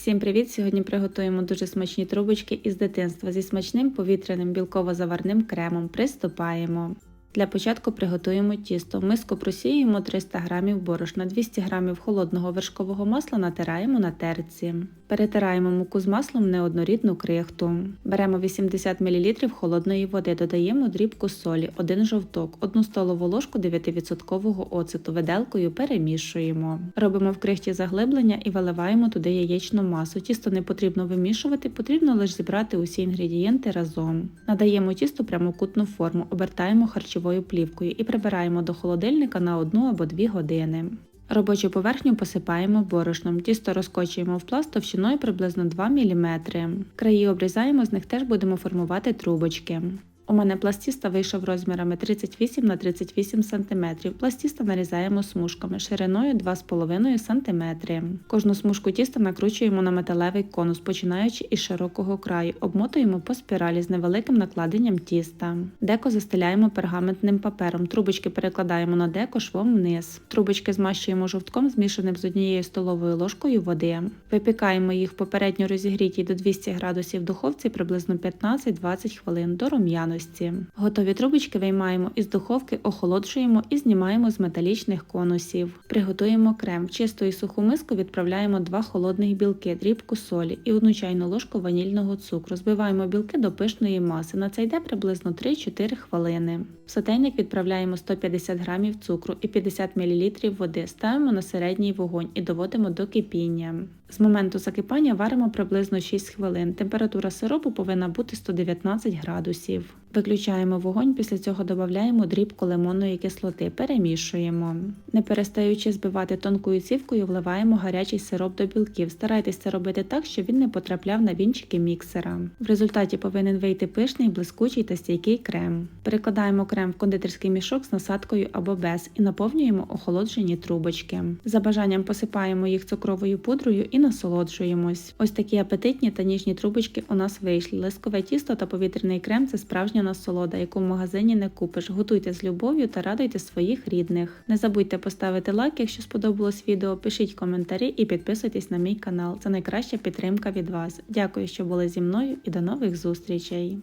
Всім привіт! Сьогодні приготуємо дуже смачні трубочки із дитинства зі смачним повітряним білково-заварним кремом. Приступаємо. Для початку приготуємо тісто. В миску просіюємо 300 г борошна, 200 г холодного вершкового масла натираємо на терці. Перетираємо муку з маслом в неоднорідну крихту. Беремо 80 мл холодної води, додаємо дрібку солі, 1 жовток, 1 столову ложку 9% оцету, виделкою перемішуємо. Робимо в крихті заглиблення і виливаємо туди яєчну масу. Тісто не потрібно вимішувати, потрібно лише зібрати усі інгредієнти разом. Надаємо тісту прямокутну форму, обертаємо харчовою плівкою і прибираємо до холодильника на 1 або 2 години. Робочу поверхню посипаємо борошном, тісто розкочуємо в пласт товщиною приблизно 2 мм. Краї обрізаємо, з них теж будемо формувати трубочки. У мене пластіста вийшов розмірами 38 на 38 см. Пластіста нарізаємо смужками шириною 2,5 см. Кожну смужку тіста накручуємо на металевий конус, починаючи із широкого краю, обмотуємо по спіралі з невеликим накладенням тіста. Деко застеляємо пергаментним папером, трубочки перекладаємо на деко швом вниз. Трубочки змащуємо жовтком, змішаним з однією столовою ложкою води. Випікаємо їх в попередньо розігрітій до 200 градусів духовці приблизно 15-20 хвилин до рум'яності. Готові трубочки виймаємо із духовки, охолоджуємо і знімаємо з металічних конусів. Приготуємо крем. В чисту і суху миску відправляємо два холодних білки, дрібку солі і одну чайну ложку ванільного цукру. Збиваємо білки до пишної маси. На це йде приблизно 3-4 хвилини. В сотейник відправляємо 150 г цукру і 50 мл води. Ставимо на середній вогонь і доводимо до кипіння. З моменту закипання варимо приблизно 6 хвилин. Температура сиропу повинна бути 119 градусів. Виключаємо вогонь, після цього додаємо дрібку лимонної кислоти, перемішуємо. Не перестаючи збивати тонкою цівкою, вливаємо гарячий сироп до білків. Старайтесь це робити так, щоб він не потрапляв на вінчики міксера. В результаті повинен вийти пишний, блискучий та стійкий крем. Перекладаємо крем в кондитерський мішок з насадкою або без і наповнюємо охолоджені трубочки. За бажанням посипаємо їх цукровою пудрою і насолоджуємось. Ось такі апетитні та ніжні трубочки у нас вийшли. Лискове тісто та повітряний крем це справжня насолода, яку в магазині не купиш. Готуйте з любов'ю та радуйте своїх рідних. Не забудьте поставити лайк, якщо сподобалось відео, пишіть коментарі і підписуйтесь на мій канал. Це найкраща підтримка від вас. Дякую, що були зі мною і до нових зустрічей.